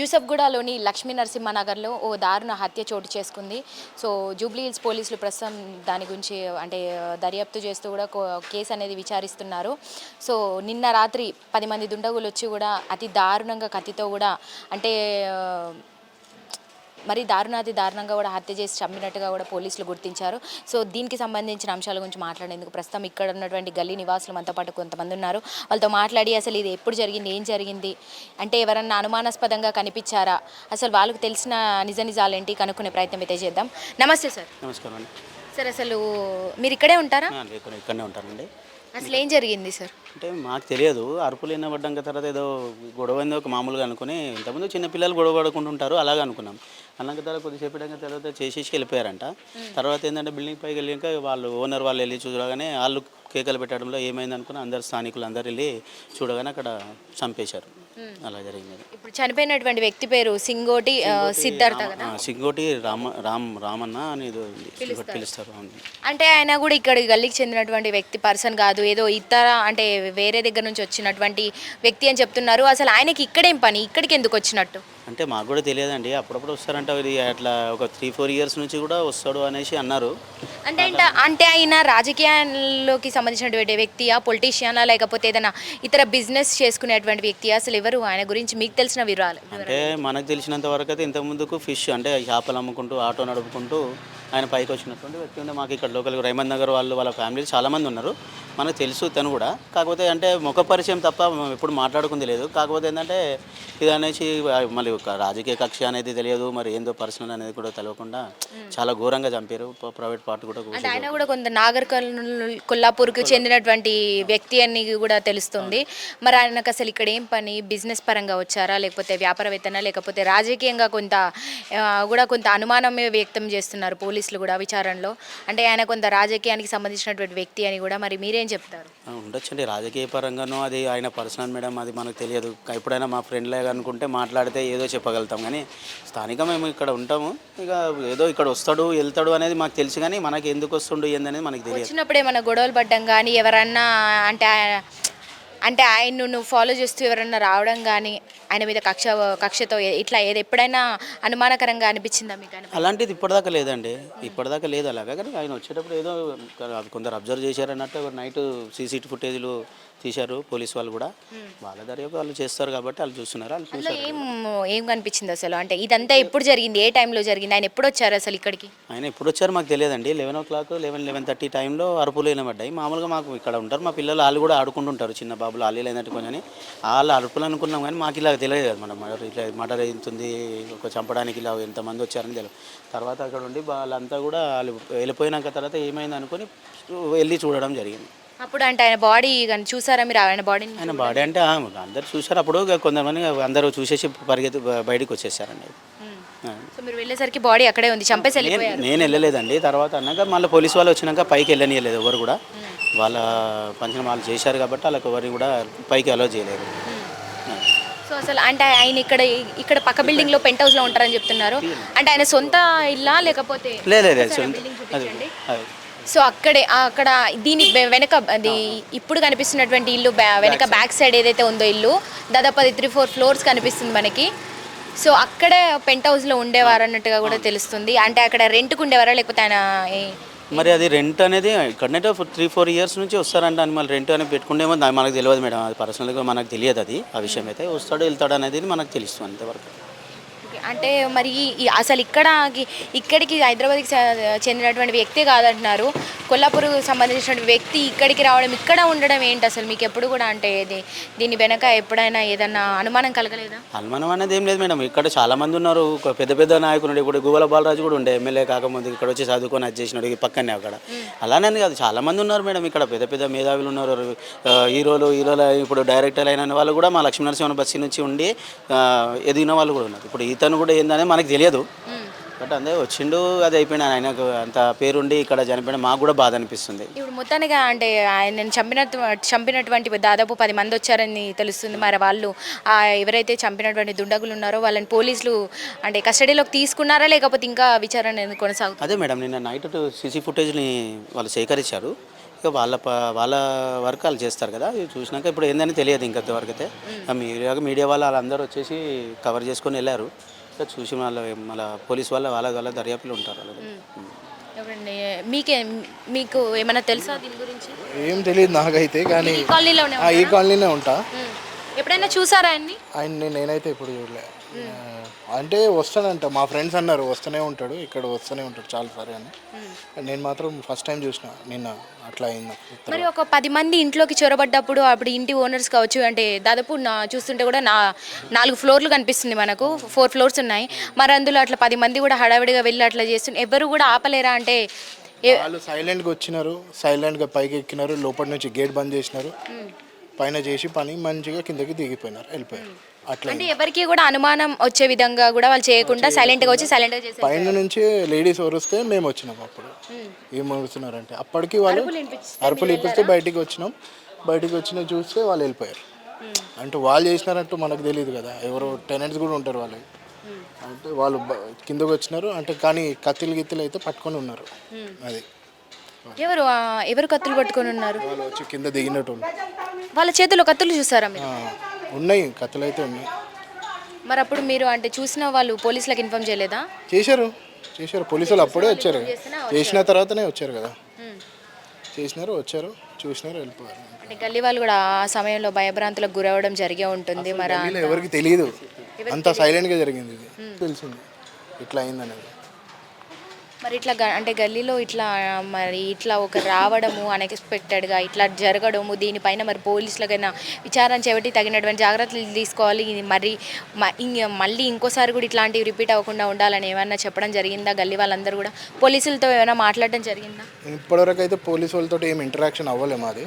యూసఫ్గూడలోని లక్ష్మీ నరసింహనగర్లో ఓ దారుణ హత్య చోటు చేసుకుంది. సో జూబ్లీ హిల్స్ పోలీసులు ప్రస్తుతం దాని గురించి అంటే దర్యాప్తు చేస్తూ కూడా కేసు అనేది విచారిస్తున్నారు. సో నిన్న రాత్రి పది మంది దుండగులు వచ్చి కూడా అతి దారుణంగా కత్తితో కూడా అంటే మరి దారుణాతి దారుణంగా కూడా హత్య చేసి చంపినట్టుగా కూడా పోలీసులు గుర్తించారు. సో దీనికి సంబంధించిన అంశాల గురించి మాట్లాడేందుకు ప్రస్తుతం ఇక్కడ ఉన్నటువంటి గల్లీ నివాసులు మనతో పాటు కొంతమంది ఉన్నారు. వాళ్ళతో మాట్లాడి అసలు ఇది ఎప్పుడు జరిగింది ఏం జరిగింది? అంటే ఎవరన్నా అనుమానాస్పదంగా కనిపించారా? అసలు వాళ్ళకు తెలిసిన నిజ నిజాలేంటి కనుక్కునే ప్రయత్నం అయితే చేద్దాం. నమస్తే సార్. నమస్కారం అండి. సార్ అసలు మీరు ఇక్కడే ఉంటారా? ఇక్కడనే ఉంటానండి. అసలు ఏం జరిగింది సార్? అంటే మాకు తెలియదు. అరుపులు వినబడ్డాక తర్వాత ఏదో గొడవ అయిందో ఒక మామూలుగా అనుకుని ఇంతకుముందు చిన్న పిల్లలు గొడవ పడుకుంటూ ఉంటారు అలాగే అనుకున్నాం. అన్నాక తర్వాత కొద్దిసేపు తర్వాత చేసేసి వెళ్ళిపోయారంట. తర్వాత ఏంటంటే బిల్డింగ్ పైకి వెళ్ళాక వాళ్ళు ఓనర్ వాళ్ళు వెళ్ళి చూడగానే వాళ్ళు కేకలు పెట్టడంలో ఏమైంది అనుకుని అందరు స్థానికులు అందరు వెళ్ళి చూడగానే అక్కడ చంపేశారు. అలా జరిగింది. ఇప్పుడు చనిపోయినటువంటి వ్యక్తి పేరు సింగోటి సిద్ధార్థ కదా? సింగోటి రామ రామ్ రామన్న అని ఏదో ఉంది. పిలుస్తారు. అంటే ఆయన కూడా ఇక్కడ గల్లీకి చెందినటువంటి వ్యక్తి పర్సన్ కాదు. ఏదో ఇతర అంటే వేరే దగ్గర నుంచి వచ్చినటువంటి వ్యక్తి అని చెప్తున్నారు. అసలు ఆయనకి ఇక్కడేం పని? ఇక్కడికి ఎందుకు వచ్చినట్టు? అంటే మాకు కూడా తెలియదండి. అప్పుడప్పుడు వస్తారంట ఇది అట్లా ఒక త్రీ ఫోర్ ఇయర్స్ నుంచి కూడా వస్తాడు అనేసి అన్నారు. అంటే అంటే ఆయన రాజకీయాల్లోకి సంబంధించినటువంటి వ్యక్తియా పొలిటీషియనా లేకపోతే ఏదైనా ఇతర బిజినెస్ చేసుకునేటువంటి వ్యక్తి అసలు ఎవరు? ఆయన గురించి మీకు తెలిసిన వివరాలు అంటే మనకు తెలిసినంత వరకు అయితే ఇంతకుముందుకు ఫిష్ అంటే చేపలు అమ్ముకుంటూ ఆటో నడుపుకుంటూ ఆయన పైకి వచ్చినటువంటి వ్యక్తి ఉండే. మాకు ఇక్కడ లోకల్ రైమంద్ నగర్ వాళ్ళు వాళ్ళ ఫ్యామిలీ చాలామంది ఉన్నారు. మనకు తెలుసు తను కూడా. కాకపోతే అంటే ముఖ పరిచయం తప్ప మేము ఎప్పుడు మాట్లాడుకుంది లేదు. కాకపోతే ఏంటంటే ఇది అనేసి మళ్ళీ ఒక రాజకీయ కక్ష అనేది తెలియదు. మరి ఏందో పర్సనల్ అనేది కూడా తెలియకుండా చాలా ఘోరంగా చంపారు. ప్రైవేట్ పార్ట్ కూడా అంటే ఆయన కూడా కొంత నాగర్ కొల్లాపూర్కు చెందినటువంటి వ్యక్తి అని కూడా తెలుస్తుంది. మరి ఆయనకు అసలు ఇక్కడ ఏం పని? బిజినెస్ పరంగా వచ్చారా? లేకపోతే వ్యాపారవేత్తనా? లేకపోతే రాజకీయంగా కొంత కూడా కొంత అనుమానమే వ్యక్తం చేస్తున్నారు పోలీసులు కూడా విచారణలో. అంటే ఆయన కొంత రాజకీయానికి సంబంధించినటువంటి వ్యక్తి అని కూడా మరి మీరేం చెప్తారు? ఆ, ఉండొచ్చండి. రాజకీయ పరంగానూ అది ఆయన పర్సనల్ మేడం అది మనకు తెలియదు. ఎప్పుడైనా మా ఫ్రెండ్లే అనుకుంటే మాట్లాడితే ఏదో చెప్పగలుగుతాం. కానీ స్థానిక మేము ఇక్కడ ఉంటాము. ఇక ఏదో ఇక్కడ వస్తాడు వెళ్తాడు అనేది మాకు తెలుసు. కానీ మనకి ఎందుకు వస్తుండు ఏందనేది మనకు తెలియదు. వచ్చినప్పుడు ఏమైనా గొడవలు పడ్డం కానీ ఎవరన్నా అంటే అంటే ఆయన నువ్వు ఫాలో చేస్తూ ఎవరన్నా రావడం కానీ ఆయన మీద కక్ష కక్షతో ఇట్లా ఏది ఎప్పుడైనా అనుమానకరంగా అనిపించిందా మీకు అలాంటిది ఇప్పటిదాకా లేదండి. ఇప్పటిదాకా లేదు అలాగా. కానీ ఆయన వచ్చేటప్పుడు ఏదో కొందరు అబ్జర్వ్ చేశారన్నట్టు నైట్ సీసీటీ ఫుటేజ్లు తీశారు పోలీస్ వాళ్ళు కూడా. వాళ్ళ దర్యాప్తు వాళ్ళు చేస్తారు కాబట్టి వాళ్ళు చూస్తున్నారు వాళ్ళు అందులో ఏం ఏం కనిపించింది అసలు? అంటే ఇదంతా ఎప్పుడు జరిగింది? ఏ టైంలో జరిగింది? ఆయన ఎప్పుడు వచ్చారు అసలు ఇక్కడికి? ఆయన ఎప్పుడు వచ్చారు మాకు తెలియదండి. Eleven o'clock eleven eleven thirty టైంలో అరుపులు వినబడ్డాయి. మామూలుగా మాకు ఇక్కడ ఉంటారు. మా పిల్లలు వాళ్ళు కూడా ఆడుకుంటుంటారు చిన్న బాబులు వాళ్ళు లేదంటే కొంచెం వాళ్ళు అరుపులు అనుకున్నాం కానీ మాకు ఇలా తెలియదు కదా మనం. మర్డర్ ఇట్లా మర్డర్ అవుతుంది ఒక చంపడానికి ఇలా ఎంతమంది వచ్చారని తెలియదు. తర్వాత అక్కడ ఉండి వాళ్ళంతా కూడా వాళ్ళు వెళ్ళిపోయినాక తర్వాత ఏమైంది అనుకొని వెళ్ళి చూడడం జరిగింది. అప్పుడు అంటే ఆయన బాడీ కానీ చూసారా మీరు ఆయన బాడీని ఆయన బాడీ అంటే ఆ, అందరు చూశారు. అప్పుడు ఇక కొంతమంది అందరూ చూసేసి పరిగెత్తి బయటికి వచ్చేసారండి. ఆ. సో మీరు వెళ్ళేసరికి బాడీ అక్కడే ఉంది చంపేసి నేను వెళ్ళిపోయారు. నేను వెళ్ళలేదండి. తర్వాత అన్నాక మళ్ళీ పోలీసు వాళ్ళు వచ్చినాక పైకి వెళ్ళనియలేదు ఎవరు కూడా. వాళ్ళ పంచం వాళ్ళు చేశారు కాబట్టి వాళ్ళకి ఎవరిని కూడా పైకి అలో చేయలేదు. సో అసలు అంటే ఆయన ఇక్కడ ఇక్కడ పక్క బిల్డింగ్లో పెంట్ హౌస్లో ఉంటారని చెప్తున్నారు. అంటే ఆయన సొంత ఇల్లా లేకపోతే లేదు లేదు అది. అది. సో అక్కడే అక్కడ దీని వెనక అది ఇప్పుడు కనిపిస్తున్నటువంటి ఇల్లు వెనక బ్యాక్ సైడ్ ఏదైతే ఉందో ఇల్లు దాదాపు అది త్రీ ఫోర్ ఫ్లోర్స్ కనిపిస్తుంది మనకి. సో అక్కడే పెంట్ హౌస్లో ఉండేవారు అన్నట్టుగా కూడా తెలుస్తుంది. అంటే అక్కడ రెంట్కి ఉండేవారా? లేకపోతే ఆయన మరి అది రెంట్ అనేది ఇక్కడనైతే త్రీ ఫోర్ ఇయర్స్ నుంచి వస్తారంట అని మళ్ళీ రెంట్ అనేది పెట్టుకుంటేమో దా- మనకు తెలియదు మేడం. అది పర్సనల్గా మనకు తెలియదు అది. ఆ విషయం అయితే వస్తాడు వెళ్తాడు అనేది మనకు తెలుస్తుంది అంతవరకు. అంటే మరి ఈ- అసలు ఇక్కడ ఇక్కడికి హైదరాబాద్కి స- చెందినటువంటి వ్యక్తి కాదంటున్నారు. కొల్లాపూర్ సంబంధించిన వ్యక్తి ఇక్కడికి రావడం ఇక్కడ ఉండడం ఏంటి అసలు? మీకు ఎప్పుడు కూడా అంటే ఇది దీని వెనక ఎప్పుడైనా ఏదన్నా అనుమానం కలగలేదా? అనుమానం అనేది ఏం లేదు మేడం. ఇక్కడ చాలా మంది ఉన్నారు. ఒక పెద్ద పెద్ద నాయకులు ఇప్పుడు గువ్వల బాలరాజు కూడా ఉండే ఎమ్మెల్యే కాకముందు ఇక్కడ వచ్చి చదువుకొని అది చేసినాడు ఈ పక్కనే అక్కడ. అలానే కాదు చాలా మంది ఉన్నారు మేడం ఇక్కడ. పెద్ద పెద్ద మేధావులు ఉన్నారు. ఆ, హీరోలు హీరోలు ఇప్పుడు డైరెక్టర్లు అయిన వాళ్ళు కూడా మా లక్ష్మీనరసింహ బస్సు నుంచి ఉండి ఆ, ఎదిగిన వాళ్ళు కూడా ఉన్నారు. ఇప్పుడు ఇతను కూడా ఏందనే మనకు తెలియదు. బట్ అందే వచ్చిండు అది అయిపోయినా ఆయనకు అంత పేరుండి ఇక్కడ చనిపోయిన మాకు కూడా బాధ అనిపిస్తుంది. ఇప్పుడు మొత్తానిగా అంటే ఆయన చంపినట్టు చంపినటువంటి దాదాపు పది మంది వచ్చారని తెలుస్తుంది. మరి వాళ్ళు ఆ ఎవరైతే చంపినటువంటి దుండగులు ఉన్నారో వాళ్ళని పోలీసులు అంటే కస్టడీలోకి తీసుకున్నారా లేకపోతే ఇంకా విచారణ కొనసాగుతుంది? అదే మేడం నిన్న నైట్ సీసీ ఫుటేజ్ని వాళ్ళు సేకరించారు. ఇక వాళ్ళ వాళ్ళ వర్క్ వాళ్ళు చేస్తారు కదా. చూసినాక ఇప్పుడు ఏందని తెలియదు ఇంకా వరకు అయితే. మీడియా మీడియా వాళ్ళు వాళ్ళందరూ వచ్చేసి కవర్ చేసుకొని వెళ్ళారు. ఇక చూసి వాళ్ళ మళ్ళీ పోలీస్ వాళ్ళ వాళ్ళ వాళ్ళ దర్యాప్తులు ఉంటారు వాళ్ళు ఉమ్. ఎవరండి? మీకే మీకు ఏమైనా తెలుసా దీని గురించి? ఏం తెలియదు నాకైతే కానీ ఈ కాలనీలోనే ఆ, ఈ కాలనీనే ఉంటా. ఎప్పుడైనా చూసారా ఆయన్ని? ఆయన నేనైతే ఇప్పుడు చూడలే. అంటే వస్తానంట. మా ఫ్రెండ్స్ అన్నారు వస్తూనే ఉంటాడు ఇక్కడ వస్తూనే ఉంటాడు చాలా సరే అని. నేను మాత్రం ఫస్ట్ టైం చూసిన నిన్న అట్లా అయింది. మరి ఒక పది మంది ఇంట్లోకి చొరబడ్డప్పుడు అప్పుడు ఇంటి ఓనర్స్ కావచ్చు అంటే దాదాపు నా చూస్తుంటే కూడా నా నాలుగు ఫ్లోర్లు కనిపిస్తుంది మనకు ఫోర్ ఫ్లోర్స్ ఉన్నాయి. మరి అందులో అట్లా పది మంది కూడా హడావిడిగా వెళ్ళి అట్లా చేస్తుంటే ఎవరు కూడా ఆపలేరా అంటే వాళ్ళు సైలెంట్గా వచ్చినారు సైలెంట్గా పైకి ఎక్కినారు లోపల నుంచి గేట్ బంద్ చేసినారు. పైన చేసి పని మంచిగా కిందకి దిగిపోయినారు వెళ్ళిపోయారు. అట్లా అంటే ఎవరికి కూడా అనుమానం వచ్చే విధంగా కూడా వాళ్ళు చేయకుండా సైలెంట్గా వచ్చి సైలెంట్గా చేశారు పైన నుంచి లేడీస్ వరిస్తే మేము వచ్చినాం అప్పుడు. ఏం వరుస్తున్నారంటే అప్పటికి వాళ్ళు అరుపులు ఇప్పిస్తే బయటికి వచ్చినాం. బయటికి వచ్చిన చూస్తే వాళ్ళు వెళ్ళిపోయారు. అంటే వాళ్ళు చేసినారంటూ మనకు తెలియదు కదా ఎవరో టెనెంట్స్ కూడా ఉంటారు వాళ్ళు అంటే వాళ్ళు కిందకు వచ్చినారు అంటే కానీ కత్తిలు గిత్తిలు అయితే పట్టుకొని ఉన్నారు. అది. ఎవరు ఆ, ఎవరు కత్తులు పట్టుకొని ఉన్నారు? వాళ్ళు వచ్చి కింద దిగినట్టు వాళ్ళ చేతిలో కత్తులు చూసారా మీరు? ఉన్నాయి కత్తులు అయితే ఉన్నాయి. మరి అప్పుడు మీరు అంటే చూసిన వాళ్ళు పోలీసులకు ఇన్ఫార్మ్ చేయలేదా? చేశారు చేశారు. పోలీసులు అప్పుడే వచ్చారు. చేసిన తర్వాతనే వచ్చారు కదా. చేసినారు వచ్చారు చూసినారు వెళ్ళిపోయారు. అంటే గల్లీ వాళ్ళు కూడా ఆ సమయంలో భయభ్రాంతులకు గురవడం జరిగే ఉంటుంది మరి వీళ్ళు ఎవరికి తెలియదు. అంత సైలెంట్గా జరిగింది ఇది. తెలిసింది. ఇట్లా అయిందనేది. మరి ఇట్లా అంటే గల్లీలో ఇట్లా మరి ఇట్లా ఒక రావడము అన్ఎక్స్పెక్టెడ్గా ఇట్లా జరగడము దీనిపైన మరి పోలీసులకైనా విచారణ చేపట్టి తగినటువంటి జాగ్రత్తలు తీసుకోవాలి. ఇది మరి మళ్ళీ ఇంకోసారి కూడా ఇట్లాంటివి రిపీట్ అవ్వకుండా ఉండాలని ఏమన్నా చెప్పడం జరిగిందా? గల్లీ వాళ్ళందరూ కూడా పోలీసులతో ఏమైనా మాట్లాడడం జరిగిందా? ఇప్పటివరకు అయితే పోలీసు వాళ్ళతో ఏం ఇంటరాక్షన్ అవ్వలేము మాది.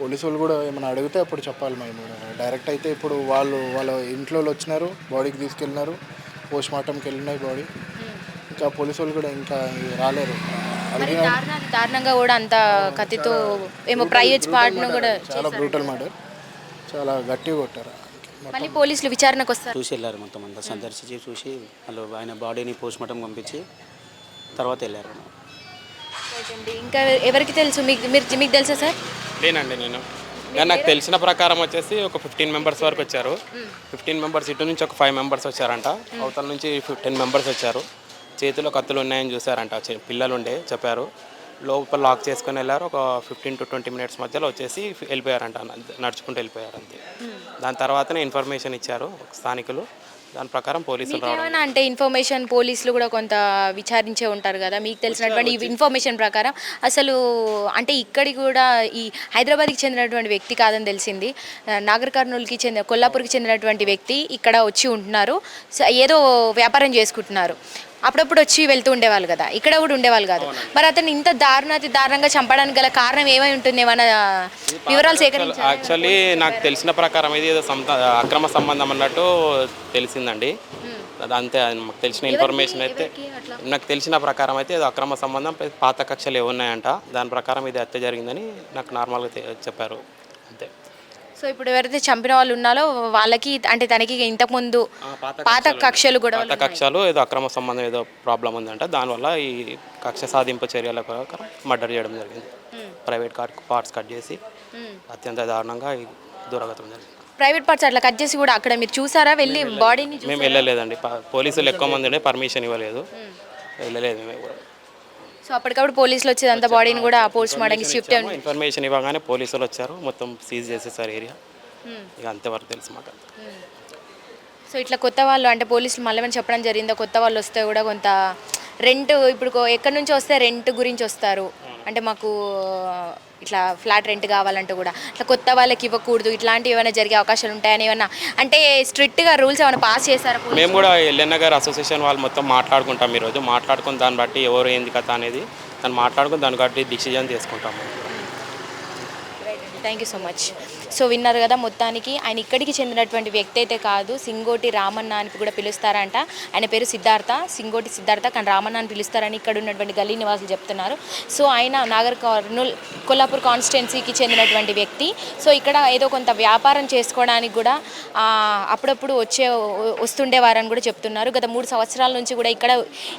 పోలీసు వాళ్ళు కూడా ఏమైనా అడిగితే అప్పుడు చెప్పాలి మేము. డైరెక్ట్ అయితే ఇప్పుడు వాళ్ళు వాళ్ళ ఇంట్లో వాళ్ళు వచ్చినారు బాడీకి తీసుకెళ్ళినారు పోస్ట్ మార్టంకి వెళ్ళినాయి బాడీ. ఇంకా పోలీసు వాళ్ళు కూడా ఇంకా రాలేరు. మరి దారుణ దారుణంగా కూడా అంత కత్తితో ఏమో ప్రైవేట్ పార్ట్ను కూడా చాలా బ్రూటల్ మర్డర్ చాలా గట్టిగా కొట్టారు. మళ్ళీ పోలీసులు విచారణకు వస్తారు. చూసి వెళ్ళారు మొత్తం అంతా. సందర్శించి చూసి వాళ్ళు ఆయన బాడీని పోస్ట్ మార్టం పంపించి తర్వాత వెళ్ళారు. ఇంకా ఎవరికి తెలుసు? మీకు మీరు మీకు తెలుసా సార్? లేనండి నేను. కానీ నాకు తెలిసిన ప్రకారం వచ్చేసి ఒక ఫిఫ్టీన్ మెంబర్స్ వరకు వచ్చారు. ఫిఫ్టీన్ మెంబర్స్ ఇటు నుంచి ఒక ఫైవ్ మెంబర్స్ వచ్చారంట. అవతల నుంచి ఫిఫ్టీన్ మెంబర్స్ వచ్చారు. చేతిలో కత్తులు ఉన్నాయని చూసారంట పిల్లలు ఉండే చెప్పారు. లోపల లాక్ చేసుకొని వెళ్ళారు. ఒక ఫిఫ్టీన్ టు ట్వంటీ మినిట్స్ మధ్యలో వచ్చేసి వెళ్ళిపోయారంట. నడుచుకుంటూ వెళ్ళిపోయారు అంతే. దాని తర్వాతనే ఇన్ఫర్మేషన్ ఇచ్చారు స్థానికులు. దాని ప్రకారం పోలీసులు రావడం అంటే ఇన్ఫర్మేషన్ పోలీసులు కూడా కొంత విచారించే ఉంటారు కదా? మీకు తెలిసినటువంటి ఇన్ఫర్మేషన్ ప్రకారం అసలు అంటే ఇక్కడి కూడా ఈ హైదరాబాద్కి చెందినటువంటి వ్యక్తి కాదని తెలిసింది. నాగర్ కర్నూలుకి చెందిన కొల్లాపూర్కి చెందినటువంటి వ్యక్తి ఇక్కడ వచ్చి ఉంటున్నారు. ఏదో వ్యాపారం చేసుకుంటున్నారు. అప్పుడప్పుడు వచ్చి వెళ్తూ ఉండేవాళ్ళు కదా. ఇక్కడ కూడా ఉండేవాళ్ళు కాదు. మరి అతను ఇంత దారుణాతి దారుణంగా చంపడానికి గల కారణం ఏమై ఉంటుంది? ఏమైనా వివరాలు సేకరించారు? యాక్చువల్లీ నాకు తెలిసిన ప్రకారం ఇది ఏదో అక్రమ సంబంధం అన్నట్టు తెలిసిందండి. అంతే మాకు తెలిసిన ఇన్ఫర్మేషన్ అయితే నాకు తెలిసిన ప్రకారం అయితే ఇది అక్రమ సంబంధం పాత కక్షలు ఏవి ఉన్నాయంట. దాని ప్రకారం ఇది హత్య జరిగిందని నాకు నార్మల్గా చెప్పారు. అంతే. సో ఇప్పుడు ఎవరైతే చంపిన వాళ్ళు ఉన్నారో వాళ్ళకి అంటే తనకి ఇంతకుముందు పాత పాత కక్షలు కూడా పాత కక్షలు ఏదో అక్రమ సంబంధం ఏదో ప్రాబ్లం ఉందంట. దానివల్ల ఈ కక్ష సాధింపు చర్యల ప్రకారం మర్డర్ చేయడం జరిగింది. ప్రైవేట్ కార్ పార్ట్స్ కట్ చేసి అత్యంత దారుణంగా దురాగతం జరిగింది. ప్రైవేట్ పార్ట్స్ అట్లా కట్ చేసి కూడా అక్కడ మీరు చూసారా? వెళ్ళి బాడీని మేము వెళ్ళలేదండి. పోలీసులు ఎక్కువ మంది పర్మిషన్ ఇవ్వలేదు. వెళ్ళలేదు. మేము సో అప్పటికప్పుడు పోలీసులు వచ్చి అంత బాడీని కూడా పోస్ట్ మార్టంకి షిఫ్ట్ ఇన్ఫర్మేషన్ ఇవ్వగానే పోలీసులు వచ్చారు. మొత్తం సీజ్ చేసేసారు ఏరియా ఇక అంతవరకు తెలుసు మాకు. సో ఇట్లా కొత్త వాళ్ళు అంటే పోలీసులు మళ్ళీ ఏమైనా చెప్పడం జరిగిందో? కొత్త వాళ్ళు వస్తే కూడా కొంత రెంట్ ఇప్పుడు ఎక్కడి నుంచి వస్తే రెంట్ గురించి వస్తారు. అంటే మాకు ఇట్లా ఫ్లాట్ రెంట్ కావాలంటే కూడా. ఇట్లా కొత్త వాళ్ళకి ఇవ్వకూడదు ఇట్లాంటివి ఏమైనా జరిగే అవకాశాలు ఉంటాయని ఏమన్నా అంటే స్ట్రిక్ట్గా రూల్స్ ఏమైనా పాస్ చేశారు మేము కూడా ఎల్ఎన్ గారు అసోసియేషన్ వాళ్ళు మొత్తం మాట్లాడుకుంటాం ఈరోజు. మాట్లాడుకుని దాన్ని బట్టి ఎవరు ఏంది కథ అనేది దాన్ని మాట్లాడుకుని దాన్ని బట్టి డిసిజన్ తీసుకుంటాము. Thank you so much so విన్నారు కదా మొత్తానికి ఆయన ఇక్కడికి చెందినటువంటి వ్యక్తి అయితే కాదు సింగోటి రామన్న అని కూడా పిలుస్తారంట. ఆయన పేరు సిద్ధార్థ సింగోటి సిద్ధార్థ కానీ రామన్న అని పిలుస్తారని ఇక్కడ ఉన్నటువంటి గల్లీ నివాసులు చెప్తున్నారు. సో ఆయన నాగర్ కర్నూల్ కొల్లాపూర్ కాన్స్టిట్యున్సీకి చెందినటువంటి వ్యక్తి. సో ఇక్కడ ఏదో కొంత వ్యాపారం చేసుకోవడానికి కూడా అప్పుడప్పుడు వచ్చే వస్తుండేవారని కూడా చెప్తున్నారు. గత మూడు సంవత్సరాల నుంచి కూడా ఇక్కడ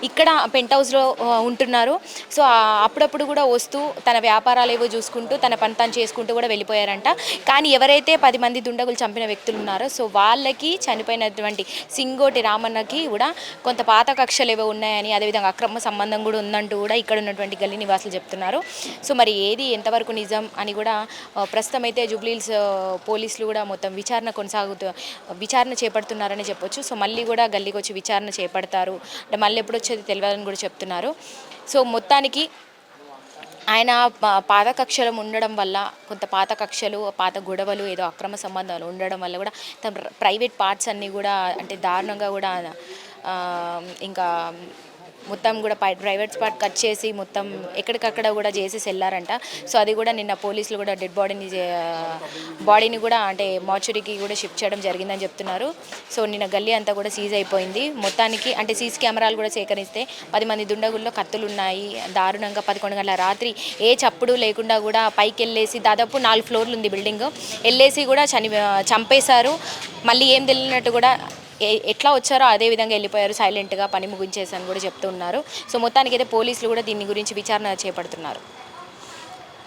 ఇక్కడ పెంట్ హౌస్లో ఉంటున్నారు. సో అప్పుడప్పుడు కూడా వస్తూ తన వ్యాపారాలు ఏవో చూసుకుంటూ తన పని తను చేసుకుంటూ కూడా వెళ్ళిపోయారంట. కానీ ఎవరైతే పది మంది దుండగులు చంపిన వ్యక్తులు ఉన్నారో సో వాళ్ళకి చనిపోయినటువంటి సింగోటి రామన్నకి కూడా కొంత పాత కక్షలు ఏవో ఉన్నాయని అదేవిధంగా అక్రమ సంబంధం కూడా ఉందంటూ కూడా ఇక్కడ ఉన్నటువంటి గల్లీ నివాసులు చెప్తున్నారు. సో మరి ఏది ఎంతవరకు నిజం అని కూడా ప్రస్తుతం అయితే జూబ్లీల్స్ పోలీసులు కూడా మొత్తం విచారణ కొనసాగుతూ విచారణ చేపడుతున్నారని చెప్పొచ్చు. సో మళ్ళీ కూడా గల్లీకి వచ్చి విచారణ చేపడతారు. అంటే మళ్ళీ ఎప్పుడు వచ్చేది తెలియాలని కూడా చెప్తున్నారు. సో మొత్తానికి ఆయన పా- పాత కక్షలు ఉండడం వల్ల కొంత పాత కక్షలు పాత గొడవలు ఏదో అక్రమ సంబంధాలు ఉండడం వల్ల కూడా తన ప్రైవేట్ పార్ట్స్ అన్నీ కూడా అంటే దారుణంగా కూడా ఇంకా మొత్తం కూడా పై ప్రైవేట్ స్పాట్ కట్ చేసి మొత్తం ఎక్కడికక్కడ కూడా చేసేసి వెళ్ళారంట. సో అది కూడా నిన్న పోలీసులు కూడా డెడ్ బాడీని బాడీని కూడా అంటే మార్చురీకి కూడా షిఫ్ట్ చేయడం జరిగిందని చెప్తున్నారు. సో నిన్న గల్లీ అంతా కూడా సీజ్ అయిపోయింది. మొత్తానికి అంటే సీసీ కెమెరాలు కూడా సేకరిస్తే పది మంది దుండగుల్లో కత్తులు ఉన్నాయి దారుణంగా పదకొండు గంటల రాత్రి ఏ చప్పుడు లేకుండా కూడా పైకి వెళ్ళేసి దాదాపు నాలుగు ఫ్లోర్లు ఉంది బిల్డింగ్ వెళ్ళేసి కూడా చని చంపేశారు. మళ్ళీ ఏం తెలియనట్టు కూడా ఎట్లా వచ్చారో అదే విధంగా వెళ్ళిపోయారు సైలెంట్గా పని ముగించేసి అని కూడా చెప్తున్నారు. సో మొత్తానికి అయితే పోలీసులు కూడా దీని గురించి విచారణ చేపడుతున్నారు.